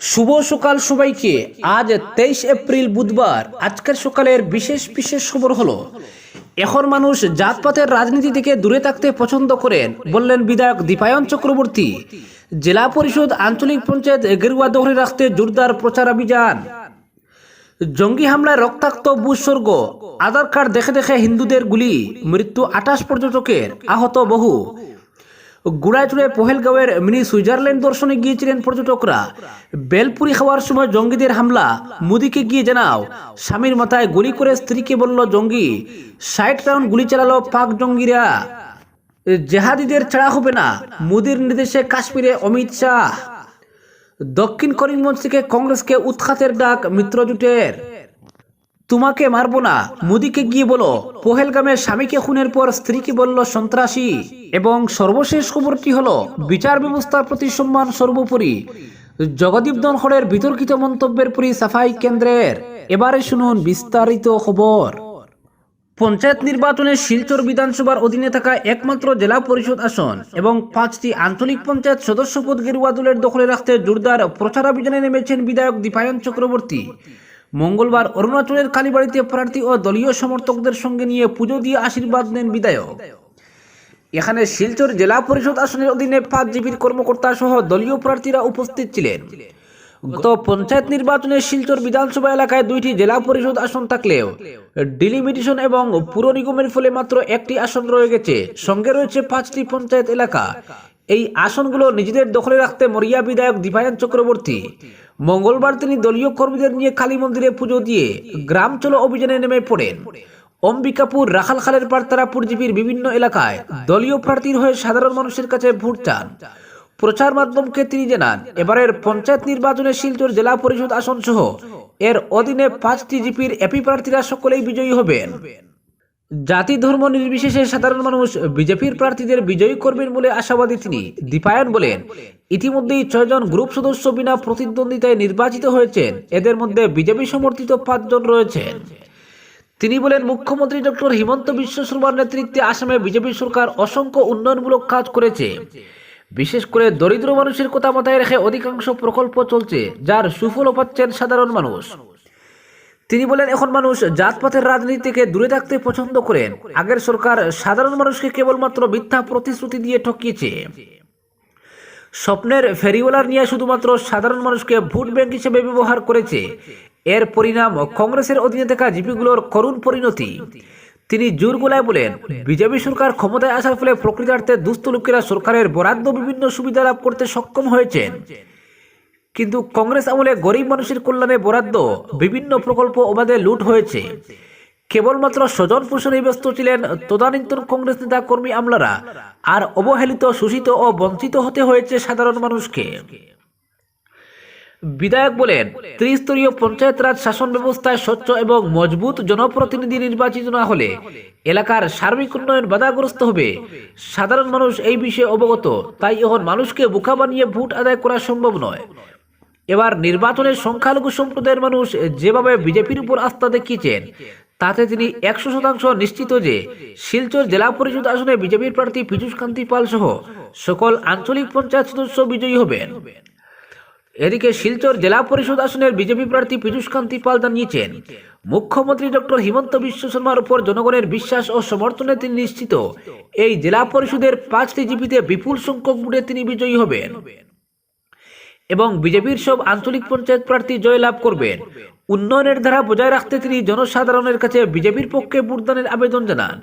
শুভ সকাল সবাইকে। আজ তেইশ এপ্রিল বুধবার। আজকের সকালের বিশেষ বিশেষ খবর হলো, এখন মানুষ জাতপাতের রাজনীতি থেকে দূরে থাকতে পছন্দ করেন, বললেন বিধায়ক দীপায়ন চক্রবর্তী। জেলা পরিষদ আঞ্চলিক পঞ্চায়েত গেরুয়া দখলে রাখতে জোরদার প্রচার অভিযান। জঙ্গি হামলায় রক্তাক্ত ভূস্বর্গ আধার কার্ড দেখে দেখে হিন্দুদের গুলি। মৃত্যু আঠাশ পর্যটকের। আহত বহু। গুড়াইচুড়ে পহেলগাঁওয়ের মিনি সুইজারল্যান্ড দর্শনে গিয়েছিলেন পর্যটকরা। বেলপুরি খাওয়ার সময় জঙ্গিদের হামলা, মোদিকে গিয়ে জানাও। স্বামীর মাথায় গুলি করে স্ত্রীকে বলল, জঙ্গি, ষাট রাউন্ড গুলি চালালো পাক জঙ্গিরা। জেহাদিদের ছাড়া হবে না। মোদির নির্দেশে কাশ্মীরে অমিত শাহ। দক্ষিণ করিমগঞ্জ থেকে কংগ্রেসকে উৎখাতের ডাক মিত্রজোটের। তোমাকে মারবো না। মোদিকে গিয়ে বলো পোহেলগামে স্বামীকে খুনের পর স্ত্রীকে বলল, সন্ত্রাসী। এবং সর্বশেষ খবরটি হলো, বিচার ব্যবস্থার প্রতি সম্মান সর্বোপরি। জগদীপ ধনখড়ের বিতর্কিত মন্তব্যের পরি সাফাই কেন্দ্রের। এবারে শুনুন বিস্তারিত খবর। পঞ্চায়েত নির্বাচনে শিলচর বিধানসভার অধীনে থাকা একমাত্র জেলা পরিষদ আসন এবং পাঁচটি আঞ্চলিক পঞ্চায়েত সদস্যপদ গেরুয়া দলের দখলে রাখতে জোরদার প্রচার অভিযানে নেমেছেন বিধায়ক দীপায়ন চক্রবর্তী। মঙ্গলবার অরুণাচলের কালীবাড়িতে প্রার্থী ও দলীয় সমর্থকদের সঙ্গে নিয়ে পুজো দিয়ে আশীর্বাদ নেন বিধায়ক। এখানে শিলচর জেলা পরিষদ আসনের অধীনে পাঁচ জিবির কর্মকর্তা সহ দলীয় প্রার্থীরা উপস্থিত ছিলেন। গত পঞ্চায়েত নির্বাচনে শিলচর বিধানসভা এলাকায় দুইটি জেলা পরিষদ আসন থাকলেও ডিলিমিটেশন এবং পুর নিগমের ফলে মাত্র একটি আসন রয়ে গেছে। সঙ্গে রয়েছে পাঁচটি পঞ্চায়েত এলাকা। এই আসনগুলো নিজেদের দখলে রাখতে মরিয়া বিধায়ক দীপায়ন চক্রবর্তী। মঙ্গলবার তিনি দলীয় কর্মীদের নিয়ে কালী মন্দিরে পুজো দিয়ে গ্রাম চলো অভিযানে নেমে পড়েন। অম্বিকাপুর, রাখালখালের পারতারাপুর জিপির বিভিন্ন এলাকায় দলীয় প্রার্থীর হয়ে সাধারণ মানুষের কাছে ভোট চান। প্রচার মাধ্যমকে তিনি জানান, এবারের পঞ্চায়েত নির্বাচনে শিলচর জেলা পরিষদ আসন সহ এর অধীনে পাঁচটি জিপির এপি প্রার্থীরা সকলেই বিজয়ী হবেন। জাতি ধর্ম নির্বিশেষে সাধারণ মানুষ বিজেপির প্রার্থীদের বিজয়ী করবেন বলে আশাবাদী তিনি। দীপায়ন বলেন, ইতিমধ্যেই ছয়জন গ্রুপ সদস্য বিনা প্রতিদ্বন্দ্বিতায় নির্বাচিত হয়েছেন। এদের মধ্যে বিজেপি সমর্থিত পাঁচজন রয়েছেন। তিনি বলেন, মুখ্যমন্ত্রী ডক্টর হিমন্ত বিশ্ব শর্মার নেতৃত্বে আসামে বিজেপি সরকার অসংখ্য উন্নয়নমূলক কাজ করেছে। বিশেষ করে দরিদ্র মানুষের কথা মাথায় রেখে অধিকাংশ প্রকল্প চলছে, যার সুফলও পাচ্ছেন সাধারণ মানুষ। তিনি বলেন, এখন মানুষ জাতপাতের রাজনীতি থেকে দূরে থাকতে পছন্দ করেন। আগের সরকার সাধারণ মানুষকে কেবলমাত্র মিথ্যা প্রতিশ্রুতি দিয়ে ঠকিয়েছে। স্বপ্নের ফেরিওয়ালার নিয়ে শুধুমাত্র সাধারণ মানুষকে ভোট ব্যাংক হিসেবে ব্যবহার করেছে। এর পরিণাম কংগ্রেসের অধীনে থাকা জিপিগুলোর করুণ পরিণতি। তিনি জোর গোলায় বলেন, বিজেপি সরকার ক্ষমতায় আসার ফলে প্রকৃতার্থে দুস্থ লোকেরা সরকারের বরাদ্দ বিভিন্ন সুবিধা লাভ করতে সক্ষম হয়েছেন। কিন্তু কংগ্রেস আমলে গরিব মানুষের কল্যাণে বরাদ্দ, বিভিন্ন প্রকল্প অবাধে লুট হয়েছে। কেবলমাত্র স্বজন পোষণে ব্যস্ত ছিলেন তদানীন্তন কংগ্রেস নেতা কর্মী আমলারা, আর অবহেলিত, শোষিত ও বঞ্চিত হতে হয়েছে সাধারণ মানুষকে। বিধায়ক বলেন, ত্রিস্তরীয় পঞ্চায়েত রাজ শাসন ব্যবস্থায় স্বচ্ছ এবং মজবুত জনপ্রতিনিধি নির্বাচিত না হলে এলাকার সার্বিক উন্নয়ন বাধাগ্রস্ত হবে। সাধারণ মানুষ এই বিষয়ে অবগত, তাই এখন মানুষকে বোকা বানিয়ে ভোট আদায় করা সম্ভব নয়। এবার নির্বাচনে সংখ্যালঘু সম্প্রদায়ের মানুষ যেভাবে বিজেপির উপর আস্থা দেখিয়েছেন, তাতে তিনি একশো শতাংশ নিশ্চিত যে শিলচর জেলা পরিষদ আসনে বিজেপির প্রার্থী পীযুষ কান্তি পাল সহ সকল আঞ্চলিক পঞ্চায়েত সদস্য বিজয়ী হবেন। এদিকে শিলচর জেলা পরিষদ আসনের বিজেপি প্রার্থী পীযুষ কান্তি পাল জানিয়েছেন, মুখ্যমন্ত্রী ডক্টর হিমন্ত বিশ্ব শর্মার উপর জনগণের বিশ্বাস ও সমর্থনে তিনি নিশ্চিত, এই জেলা পরিষদের পাঁচটি জিপিতে বিপুল সংখ্যক ভোটে তিনি বিজয়ী হবেন। এবং বিজেপির সব আঞ্চলিক পঞ্চায়েত প্রার্থী জয়লাভ করবেন। উন্নয়নের ধারা বজায় রাখতে তিনি জনসাধারণের কাছে বিজেপির পক্ষে ভোটদানের আবেদন জানান।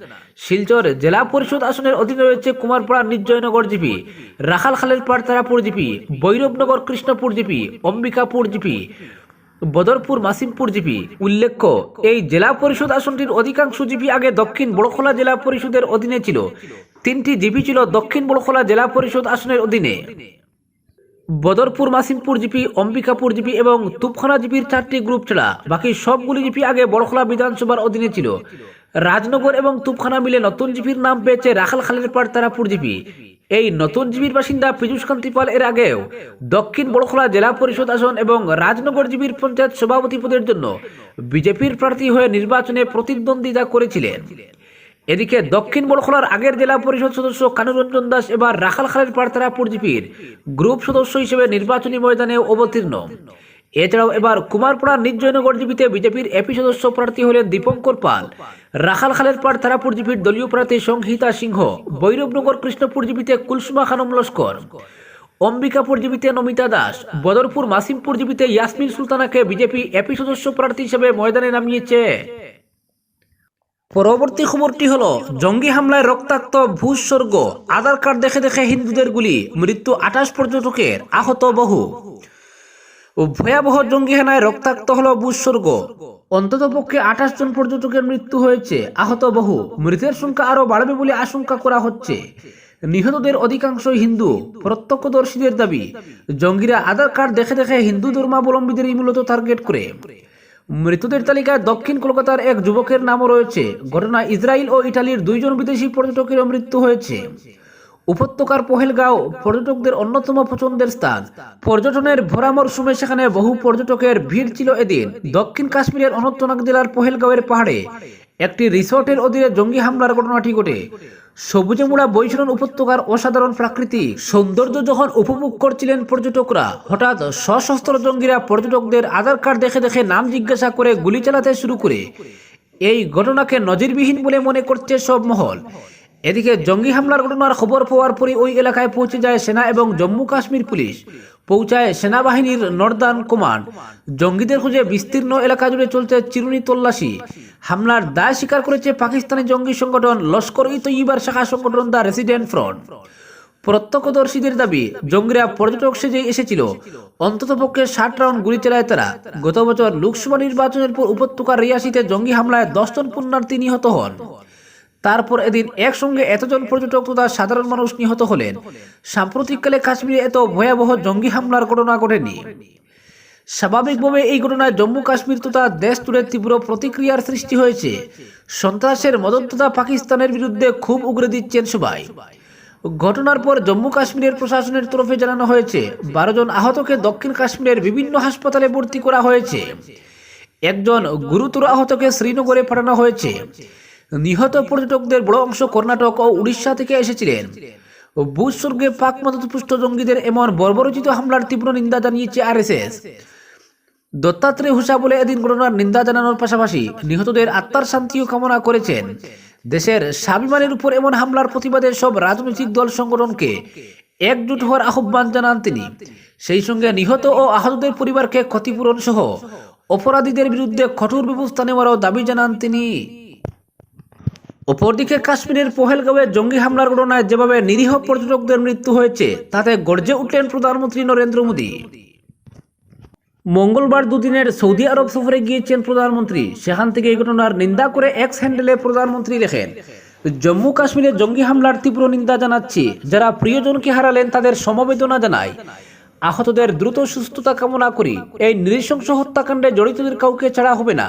শিলচর জেলা পরিষদ আসনের অধীনে রয়েছে Kumarpara Nirjoynagar GP রাখালখালের Partarapur GP, Bhairabnagar Krishnapur GP, Ambikapur GP, Badarpur Masimpur GP. উল্লেখ্য, এই জেলা পরিষদ আসনটির অধিকাংশ জিপি আগে দক্ষিণ বড়খোলা জেলা পরিষদের অধীনে ছিল। তিনটি জিপি ছিল দক্ষিণ বড়খোলা জেলা পরিষদ আসনের অধীনে। বদরপুর মাসিমপুর জিপি, অম্বিকাপুর জিপি এবং তুপখানা জিপির চারটি গ্রুপ ছাড়া বাকি সবগুলি জিপি আগে বড়খলা বিধানসভার অধীনে ছিল। রাজনগর এবং তুপখানা মিলে নতুন জিপির নাম পেয়েছে রাখালখালের পাড় তারাপুর জিপি। এই নতুন জিপির বাসিন্দা পীযুষ কান্তি পাল এর আগেও দক্ষিণ বড়খলা জেলা পরিষদ আসন এবং রাজনগর জিপির পঞ্চায়েত সভাপতি পদের জন্য বিজেপির প্রার্থী হয়ে নির্বাচনে প্রতিদ্বন্দ্বিতা করেছিলেন। এদিকে দক্ষিণ বড়খলার আগের জেলা পরিষদ সদস্য কানুরঞ্জন দাস এবার রাখালখালের পারতারাপুর জিপির গ্রুপ সদস্য হিসেবে নির্বাচনী ময়দানে অবতীর্ণ। এছাড়াও এবার কুমারপাড়ার নিজ জয়নগর জিপিতে বিজেপির এপি সদস্য প্রার্থী হলেন দীপঙ্কর পাল। রাখালখালের পার তারাপুর জিপির দলীয় প্রার্থী সংহিতা সিংহ বৈরবনগর কৃষ্ণপুর জিপিতে কুলসুমা খানম লস্কর অম্বিকাপুর জিপিতে নমিতা দাস, বদরপুর মাসিমপুর জিপিতে ইয়াসমিন সুলতানাকে বিজেপি এপি সদস্য প্রার্থী হিসেবে ময়দানে নামিয়েছে। পরবর্তী খবরটি হলো, জঙ্গি হামলায় রক্তাক্ত ভূস্বর্গ, আধার কার্ড দেখে দেখে হিন্দুদের গুলি, মৃত্যু আঠাশ পর্যটকের আহত বহু। ভয়াবহ জঙ্গি হানায় রক্তাক্ত হলো ভূস্বর্গ। অন্তত পক্ষে আঠাশ জন পর্যটকের মৃত্যু হয়েছে, আহত বহু। মৃতের সংখ্যা আরও বাড়বে বলে আশঙ্কা করা হচ্ছে। নিহতদের অধিকাংশই হিন্দু। প্রত্যক্ষদর্শীদের দাবি, জঙ্গিরা আধার কার্ড দেখে দেখে হিন্দু ধর্মাবলম্বীদেরই মূলত টার্গেট করে। মৃতদের তালিকায় দক্ষিণ কলকাতার এক যুবকের নামও রয়েছে। ঘটনা ইসরায়েল ও ইটালির দুইজন বিদেশি পর্যটকের মৃত্যু হয়েছে। উপত্যকার পহেলগাঁও পর্যটকদের অন্যতম পছন্দের স্থান। পর্যটনের ভরা মরশুমে সেখানে বহু পর্যটকের ভিড় ছিল এদিন। দক্ষিণ কাশ্মীরের অনন্তনাগ জেলার পহেলগাঁওয়ের পাহাড়ে একটি রিসোর্টের অধীনে জঙ্গি হামলার ঘটনাটি ঘটে। সবুজে মোড়া বৈশরণ উপত্যকার অসাধারণ প্রাকৃতিক সৌন্দর্য যখন উপভোগ করছিলেন পর্যটকরা, হঠাৎ সশস্ত্র জঙ্গিরা পর্যটকদের আধার কার্ড দেখে দেখে নাম জিজ্ঞাসা করে গুলি চালাতে শুরু করে। এই ঘটনাকে নজিরবিহীন বলে মনে করছে সব মহল। এদিকে জঙ্গি হামলার ঘটনার খবর পাওয়ার পরই ওই এলাকায় পৌঁছে যায় সেনা এবং জম্মু কাশ্মীর পুলিশ। পৌঁছায় সেনাবাহিনীর নর্দার্ন কমান্ড। জঙ্গিদের খুঁজে বিস্তীর্ণ এলাকা জুড়ে চলছে চিরুনি তল্লাশি। হামলার দায় স্বীকার করেছে পাকিস্তানি জঙ্গি সংগঠন লস্কর ই তৈবার শাখা সংগঠন দ্য রেসিডেন্ট ফ্রন্ট। প্রত্যক্ষদর্শীদের দাবি, জঙ্গিরা পর্যটক সেজে এসেছিল। অন্ততপক্ষে ষাট রাউন্ড গুলি চালায় তারা। গত বছর লোকসভা নির্বাচনের পর উপত্যকার রিয়াসিতে জঙ্গি হামলায় দশজন পুণ্যার্থী নিহত হন। তারপর এদিন একসঙ্গে এতজন পর্যটক তথা সাধারণ মানুষ নিহত হলেন। সাম্প্রতিককালে কাশ্মীরে এত ভয়াবহ জঙ্গি হামলার ঘটনা ঘটেনি। স্বাভাবিকভাবে এই ঘটনায় জম্মু কাশ্মীর তথা দেশ জুড়ে তীব্র প্রতিক্রিয়ার সৃষ্টি হয়েছে। সন্ত্রাসের মদত তথা পাকিস্তানের বিরুদ্ধে খুব উগরে দিচ্ছেন সবাই। ঘটনার পর জম্মু কাশ্মীরের প্রশাসনের তরফে জানানো হয়েছে, বারো জন আহতকে দক্ষিণ কাশ্মীরের বিভিন্ন হাসপাতালে ভর্তি করা হয়েছে। একজন গুরুতর আহতকে শ্রীনগরে পাঠানো হয়েছে। নিহত পর্যটকদের বড় অংশ কর্ণাটক ও উড়িষ্যা থেকে এসেছিলেন। ভূস্বর্গে পাক মদতপুষ্ট জঙ্গিদের এমন বর্বরচিত হামলার তীব্র নিন্দা জানিয়েছে আরএসএস। দত্তাত্রেয় হুসা বলে এদিন ঘটনার নিন্দা জানানোর পাশাপাশি নিহতদের আত্মার শান্তিও কামনা করেছেন। দেশের স্বাভিমানের উপর এমন হামলার প্রতিবাদে সব রাজনৈতিক দল সংগঠনকে একজুট হওয়ার আহ্বান জানান তিনি। সেই সঙ্গে নিহত ও আহতদের পরিবারকে ক্ষতিপূরণ সহ অপরাধীদের বিরুদ্ধে কঠোর ব্যবস্থা নেওয়ারও দাবি জানান তিনি। অপরদিকে কাশ্মীরের পহেলগাঁওয়ে জঙ্গি হামলার ঘটনায় যেভাবে নিরীহ পর্যটকদের মৃত্যু হয়েছে, তাতে গর্জে উঠলেন প্রধানমন্ত্রী নরেন্দ্র মোদী। মঙ্গলবার দুদিনের সৌদি আরব সফরে গিয়েছেন প্রধানমন্ত্রী। সেখান থেকে এই ঘটনার নিন্দা করে এক্স হ্যান্ডেলে প্রধানমন্ত্রী লেখেন, জম্মু কাশ্মীরে জঙ্গি হামলার তীব্র নিন্দা জানাচ্ছি। যারা প্রিয়জনকে হারালেন, তাদের সমবেদনা জানাই। আহতদের দ্রুত সুস্থতা কামনা করি। এই নৃশংস হত্যাকাণ্ডে জড়িতদের কাউকে ছাড়া হবে না।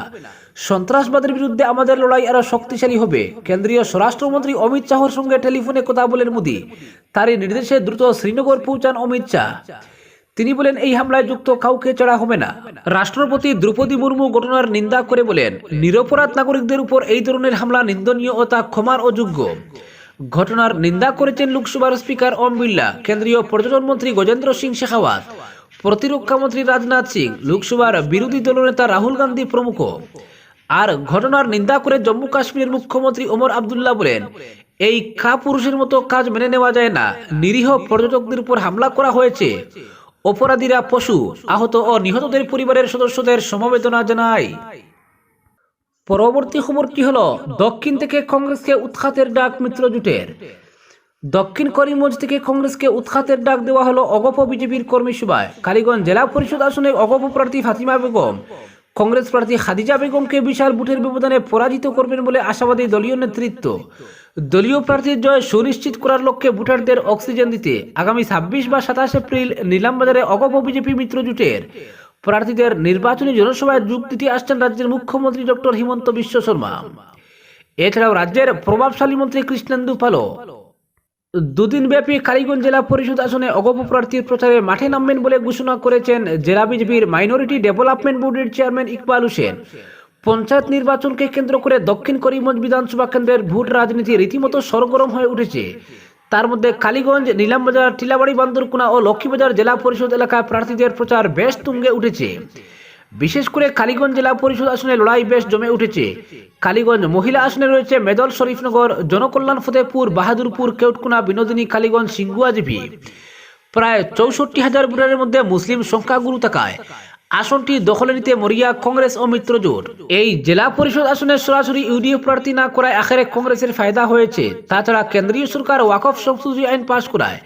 সন্ত্রাসবাদের বিরুদ্ধে আমাদের লড়াই আরও শক্তিশালী হবে। কেন্দ্রীয় স্বরাষ্ট্রমন্ত্রী অমিত শাহর সঙ্গে টেলিফোনে কথা বলেন মোদী। তারই নির্দেশে দ্রুত শ্রীনগর পৌঁছান অমিত শাহ। তিনি বলেন, এই হামলায় যুক্ত কাউকে ছাড়া হবে না। রাষ্ট্রপতি দ্রৌপদী মুর্মু ঘটনার নিন্দা করে বলেন, নিরপরাধ নাগরিকদের উপর এই ধরনের হামলা নিন্দনীয় ও তা ক্ষমার অযোগ্য। ঘটনার নিন্দা করেছেন লোকসভার স্পিকার ওম বিড়লা, কেন্দ্রীয় পর্যটন মন্ত্রী গজেন্দ্র সিং শেখাওয়াত, প্রতিরক্ষা মন্ত্রী রাজনাথ সিং, লোকসভার বিরোধী দলনেতা রাহুল গান্ধী প্রমুখ। আর ঘটনার নিন্দা করে জম্মু কাশ্মীরের মুখ্যমন্ত্রী ওমর আবদুল্লাহ বলেন, এই কাপুরুষের মতো কাজ মেনে নেওয়া যায় না। নিরীহ পর্যটকদের উপর হামলা করা হয়েছে। অপরাধীরা পশু, আহত ও নিহতদের পরিবারের সদস্যদের সমবেদনা জানায়। পরবর্তী খবরটি হল? দক্ষিণ থেকে কংগ্রেসকে উৎখাতের ডাক মিত্র জুটের। দক্ষিণ করিমগঞ্জ থেকে কংগ্রেসকে উৎখাতের ডাক দেওয়া হলো অগপ বিজেপির কর্মী সভায় কালীগঞ্জ জেলা পরিষদ আসনে অগপ প্রার্থী ফাতিমা বেগম। কংগ্রেস প্রার্থী খাদিজা বেগমকে বিশাল ভোটের ব্যবধানে পরাজিত করবেন বলে আশাবাদী দলীয় নেতৃত্ব। দলীয় প্রার্থীর জয় সুনিশ্চিত করার লক্ষ্যে ভোটারদের অক্সিজেন দিতে আগামী ছাব্বিশ বা সাতাশ এপ্রিল নিলামবাজারে অগপ বিজেপি মিত্র জোটের। প্রার্থীদের নির্বাচনী জনসভায় যোগ দিতে আসছেন রাজ্যের মুখ্যমন্ত্রী ডক্টর হিমন্ত বিশ্ব শর্মা। এছাড়াও রাজ্যের প্রভাবশালী মন্ত্রী কৃষ্ণেন্দু পালো দুদিন ব্যাপী কালীগঞ্জ জেলা পরিষদ আসনে অগপ প্রার্থীর প্রচারে মাঠে নামবেন বলে ঘোষণা করেছেন জেলা বিজেপির মাইনরিটি ডেভেলপমেন্ট বোর্ডের চেয়ারম্যান ইকবাল হোসেন। পঞ্চায়েত নির্বাচনকে কেন্দ্র করে দক্ষিণ করিমগঞ্জ বিধানসভা কেন্দ্রের ভোট রাজনীতি রীতিমতো সরগরম হয়ে উঠেছে। তার মধ্যে কালীগঞ্জ নীলামবাজার টিলাবাড়ি, বান্দরকুনা ও লক্ষ্মীবাজার জেলা পরিষদ এলাকায় প্রার্থীদের প্রচার বেশ তুঙ্গে উঠেছে। বিশেষ করে কালীগঞ্জ জেলা পরিষদ আসনে লড়াই বেশ জমে উঠেছে। কালীগঞ্জ মহিলা আসনে রয়েছে মেদল শরীফনগর, জনকল্যাণ ফতেপুর বাহাদুরপুর, কেউটকুনা, বিনোদিনী, কালীগঞ্জ সিঙ্গুয়াজিভি প্রায় চৌষট্টি হাজার ভোটারের মধ্যে মুসলিম সংখ্যাগুরু থাকায় আসনটি দখলে নিতে মরিয়া কংগ্রেস ও মিত্রজোট এই জেলা পরিষদ আসনে সরাসরি ইউডিএফ প্রার্থী না করায় আখেরে কংগ্রেসের ফায়দা হয়েছে। তাছাড়া কেন্দ্রীয় সরকার ওয়াকফ সংশোধনী আইন পাশ করায়।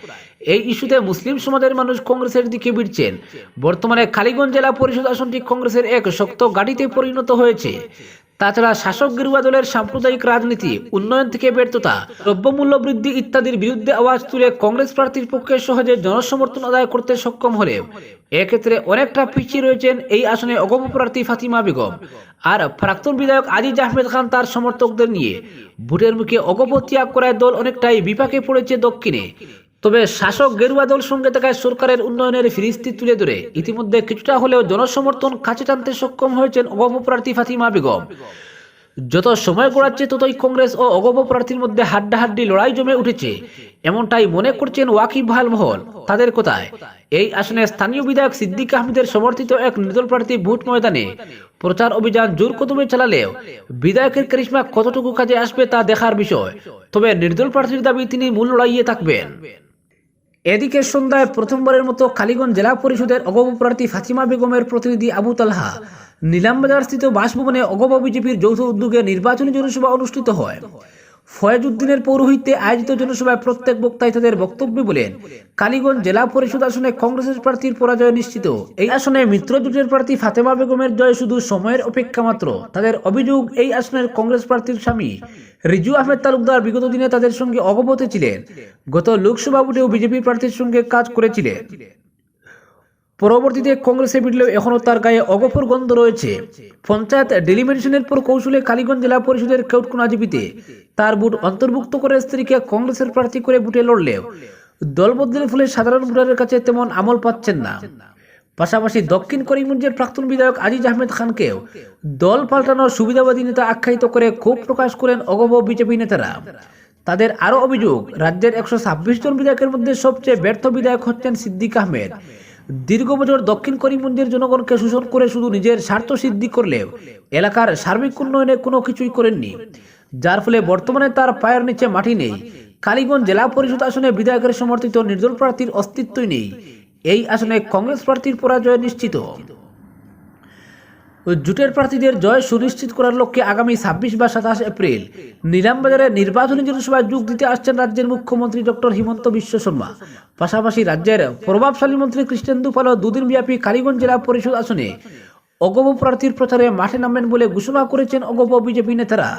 এই ইস্যুতে মুসলিম সমাজের মানুষ কংগ্রেসের দিকে ভিড়ছেন। বর্তমানে কালীগঞ্জ জেলা পরিষদ আসনটি কংগ্রেসের এক শক্ত গাড়িতে পরিণত হয়েছে। তাছাড়া শাসক গেরুয়া দলের সাম্প্রদায়িক রাজনীতি, উন্নয়ন থেকে ব্যর্থতা, দ্রব্যমূল্য বৃদ্ধি ইত্যাদির বিরুদ্ধে আওয়াজ তুলে কংগ্রেস প্রার্থীর পক্ষে সহজে জনসমর্থন আদায় করতে সক্ষম হলেও এক্ষেত্রে অনেকটা পিছিয়ে রয়েছেন এই আসনে অগম প্রার্থী ফাতিমা বেগম। আর প্রাক্তন বিধায়ক আজিজ আহমেদ খান তার সমর্থকদের নিয়ে ভোটের মুখে অগপ ত্যাগ করায় দল অনেকটাই বিপাকে পড়েছে দক্ষিণে। তবে শাসক গেরুয়া দল সঙ্গে থাকায় সরকারের উন্নয়নের ফিরিস্তি তুলে ধরে। ইতিমধ্যে কিছুটা হলেও জনসমর্থন কাছে টানতে সক্ষম হয়েছেন অগপ প্রার্থী ফাতিমা বেগম। যত সময় গড়াচ্ছে, ততই কংগ্রেস ও অগপ প্রার্থীর মধ্যে হাড্ডাহাড্ডি লড়াই জমে উঠেছে। এমনটাই মনে করছেন ওয়াকিব ভালো মহল। তাদের কথায়? এই আসনে স্থানীয় বিধায়ক সিদ্দিক আহমেদের সমর্থিত এক নির্দল প্রার্থী ভোট ময়দানে। প্রচার অভিযান জোর কদমে চালালেও বিধায়কের কারিশমা কতটুকু কাজে আসবে তা দেখার বিষয়। তবে নির্দল প্রার্থীর দাবি, তিনি মূল লড়াইয়ে থাকবেন। এদিকে সন্ধ্যায় প্রথমবারের মতো কালীগঞ্জ জেলা পরিষদের অগব প্রার্থী ফাতিমা বেগমের প্রতিনিধি আবু তালহা নিলামবাজার স্থিত বাসভবনে অগব বিজেপির যৌথ উদ্যোগে নির্বাচনী জনসভা অনুষ্ঠিত হয়। ফয়েজ উদ্দিনের পৌরোহিত্যে আয়োজিত জনসভায় প্রত্যেক বক্তাই তাদের বক্তব্যে বলেন, কালীগঞ্জ জেলা পরিষদ আসনে কংগ্রেসের প্রার্থীর পরাজয় নিশ্চিত। এই আসনে মিত্রজোটের প্রার্থী ফাতেমা বেগমের জয় শুধু সময়ের অপেক্ষা মাত্র। তাদের অভিযোগ, এই আসনের কংগ্রেস প্রার্থীর স্বামী রিজু আহমেদ তালুকদার বিগত দিনে তাদের সঙ্গে অগবত ছিলেন। গত লোকসভা ভোটেও বিজেপি প্রার্থীর সঙ্গে কাজ করেছিলেন। পরবর্তীতে কংগ্রেসে মিটলেও এখনও তার গায়ে অগফর গন্ধ রয়েছে। পঞ্চায়েত ডেলিমিনেশনের পর কৌশলে কালীগঞ্জ জেলা পরিষদের কেউটকুনা জিপিতে তার বুট অন্তর্ভুক্ত করে স্ত্রীকে কংগ্রেসের প্রার্থী করে বুটে লড়লেও দল বদলের ফলে সাধারণ ভোটারের কাছে তেমন আমল পাচ্ছেন না। পাশাপাশি দক্ষিণ করিমগঞ্জের প্রাক্তন বিধায়ক আজিজ আহমেদ খানকেও দল পাল্টানোর সুবিধাবাদী নেতা আখ্যায়িত করে ক্ষোভ প্রকাশ করেন অগব বিজেপি নেতারা। তাদের আরও অভিযোগ, রাজ্যের একশো ছাব্বিশ জন বিধায়কের মধ্যে সবচেয়ে ব্যর্থ বিধায়ক হচ্ছেন সিদ্দিক আহমেদ। দীর্ঘ বছর দক্ষিণ করিমগঞ্জের জনগণকে শোষণ করে শুধু নিজের স্বার্থ সিদ্ধি করলেও এলাকার সার্বিক উন্নয়নে কোনো কিছুই করেননি। যার ফলে বর্তমানে তার পায়ের নিচে মাটি নেই। কালীগঞ্জ জেলা পরিষদ আসনে বিধায়কের সমর্থিত নির্দল প্রার্থীর অস্তিত্বই নেই। এই আসনে কংগ্রেস প্রার্থীর পরাজয় নিশ্চিত। জোটের প্রার্থীদের জয় সুনিশ্চিত করার লক্ষ্যে আগামী ছাব্বিশ বা সাতাশ এপ্রিল নিলামবাজারে নির্বাচনী জনসভায় যোগ দিতে আসছেন রাজ্যের মুখ্যমন্ত্রী ডক্টর হিমন্ত বিশ্ব শর্মা। পাশাপাশি রাজ্যের প্রভাবশালী মন্ত্রী কৃষ্ণেন্দু দুদিন ব্যাপী কালীগঞ্জ জেলা পরিষদ আসনে অগব প্রার্থীর প্রচারে মাঠে নামবেন বলে ঘোষণা করেছেন অগব বিজেপি নেতারা।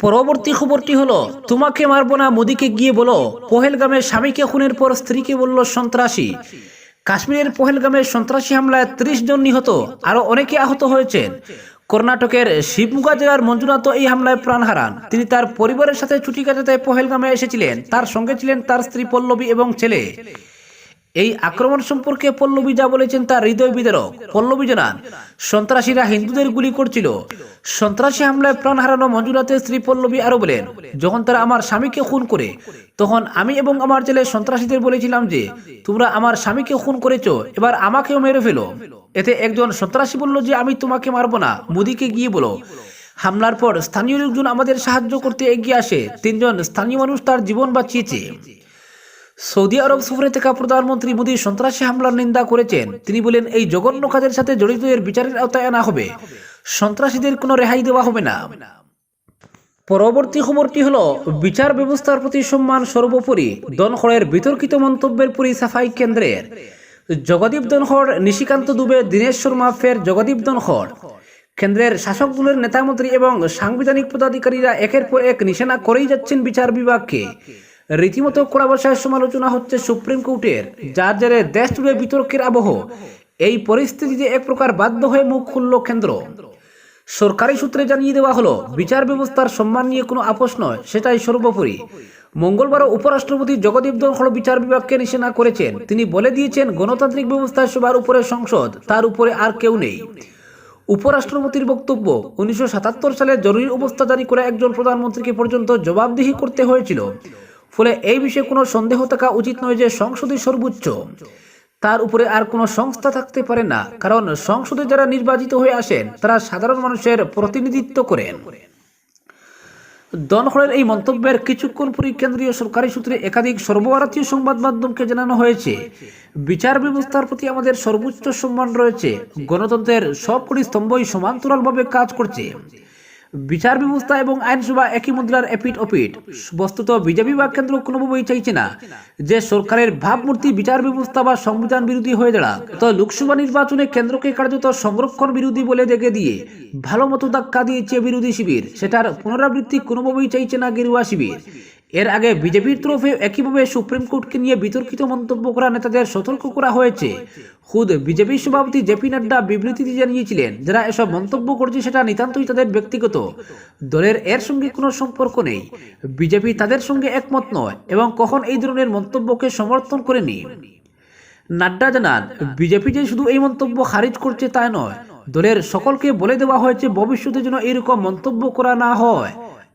পরবর্তী খবরটি হলো, তোমাকে মারবো না, মোদিকে গিয়ে বলো। পহেলগামে স্বামীকে খুনের পর স্ত্রীকে বলল সন্ত্রাসী। কাশ্মীরের পহেলগামে সন্ত্রাসী হামলায় ত্রিশ জন নিহত আরও অনেকে আহত হয়েছেন। কর্ণাটকের শিবমুগা জেলার মঞ্জুনাথ এই হামলায় প্রাণ হারান। তিনি তার পরিবারের সাথে ছুটি কাটাতে পহেলগামে এসেছিলেন। তার সঙ্গে ছিলেন তার স্ত্রী পল্লবী এবং ছেলে। এই আক্রমণ সম্পর্কে পল্লবী যা বলেছেন তার হৃদয় বিদারক। পল্লবী জানান, সন্ত্রাসীরা হিন্দুদের গুলি করছিল। সন্ত্রাসী হামলায় প্রাণ হারানো মঞ্জুনাথের স্ত্রী পল্লবী আরও বলেন, যখন তারা আমার স্বামীকে খুন করে, তখন আমি এবং আমার ছেলে সন্ত্রাসীদের বলেছিলাম যে, তোমরা আমার স্বামীকে খুন করেছ, এবার আমাকেও মেরে ফেলো। এতে একজন সন্ত্রাসী বলল যে, আমি তোমাকে মারবো না, মোদিকে গিয়ে বলো। হামলার পর স্থানীয় লোকজন আমাদের সাহায্য করতে এগিয়ে আসে। তিনজন স্থানীয় মানুষ তার জীবন বাঁচিয়েছে। সৌদি আরব সফরে থাকা প্রধানমন্ত্রী মোদী সন্ত্রাসী হামলার নিন্দা করেছেন। তিনি বলেন, এই জঘন্য কাজের সাথে জড়িতদের বিচারের আওতায় আনা হবে। সন্ত্রাসীদের কোনো রেহাই দেওয়া হবে না। পরবর্তী খবরটি হলো, বিচার ব্যবস্থার প্রতি সম্মান সর্বোপরি দনখড়ের বিতর্কিত মন্তব্যের পরি সাফাই কেন্দ্রের। জগদীপ দনখড়, নিশিকান্ত দুবে, দীনেশ শর্মা, ফের জগদীপ দনখড়। কেন্দ্রের শাসক দলের নেতামন্ত্রী এবং সাংবিধানিক পদাধিকারীরা একের পর এক নিশানা করেই যাচ্ছেন বিচার বিভাগকে। রীতিমতো কড়া ভাষায় সমালোচনা হচ্ছে সুপ্রিম কোর্টের, যার জেরে দেশ জুড়ে বিতর্কের আবহ। এই পরিস্থিতিতে এক প্রকার বাধ্য হয়ে মুখ খুলল কেন্দ্র। সরকারি সূত্রে জানিয়ে দেওয়া হলো, বিচার ব্যবস্থার সম্মান নিয়ে কোনো আপোষ নয়, সেটাই সর্বোপরি। মঙ্গলবারও উপরাষ্ট্রপতি জগদীপ ধনখড় বিচার বিভাগকে নিশানা করেছেন। তিনি বলে দিয়েছেন, গণতান্ত্রিক ব্যবস্থায় সবার উপরে সংসদ, তার উপরে আর কেউ নেই। উপরাষ্ট্রপতির বক্তব্য, উনিশশো সাতাত্তর সালে জরুরি অবস্থা জারি করে একজন প্রধানমন্ত্রীকে পর্যন্ত জবাবদিহি করতে হয়েছিল। ফলে এই বিষয়ে কোনো সন্দেহ থাকা উচিত নয় যে সংসদই সর্বোচ্চ। তার উপরে আর কোনো সংস্থা থাকতে পারে না, কারণ সংসদে যারা নির্বাচিত হয়ে আসেন, তারা সাধারণ মানুষের প্রতিনিধিত্ব করেন। দনখড়ের এই মন্তব্যের কিছুক্ষণ পরই কেন্দ্রীয় সরকারি সূত্রে একাধিক সর্বভারতীয় সংবাদ মাধ্যমকে জানানো হয়েছে, বিচার ব্যবস্থার প্রতি আমাদের সর্বোচ্চ সম্মান রয়েছে, গণতন্ত্রের সবকটি স্তম্ভই সমান্তরালভাবে কাজ করছে। বিচার ব্যবস্থা এবং আইনসভা একই মুদ্রার এপিট অপিট বস্তুত বিজেপি বা কেন্দ্র কোনোভাবেই চাইছে না যে সরকারের ভাবমূর্তি বিচার ব্যবস্থা বা সংবিধান বিরোধী হয়ে দাঁড়াক। তো লোকসভা নির্বাচনে কেন্দ্রকে কার্যত সংরক্ষণ বিরোধী বলে দেখে দিয়ে ভালো মতো ধাক্কা দিয়েছে বিরোধী শিবির। সেটার পুনরাবৃত্তি কোনোভাবেই চাইছে না গেরুয়া শিবির। এর আগে বিজেপির তরফে একইভাবে সুপ্রিম কোর্টকে নিয়ে বিতর্কিত মন্তব্য করা নেতাদের সতর্ক করা হয়েছে। খুদ বিজেপি সভাপতি জেপি নাড্ডা বিবৃতিতে জানিয়েছিলেন, যারা এসব মন্তব্য করছে সেটা নিতান্তই তাদের ব্যক্তিগত। দলের এর সঙ্গে কোনো সম্পর্ক নেই। বিজেপি তাদের সঙ্গে একমত নয় এবং কখন এই ধরনের মন্তব্যকে সমর্থন করেনি। নাড্ডা জানান, বিজেপি যে শুধু এই মন্তব্য খারিজ করছে তাই নয়। দলের সকলকে বলে দেওয়া হয়েছে ভবিষ্যতে যেন এরকম মন্তব্য করা না হয়।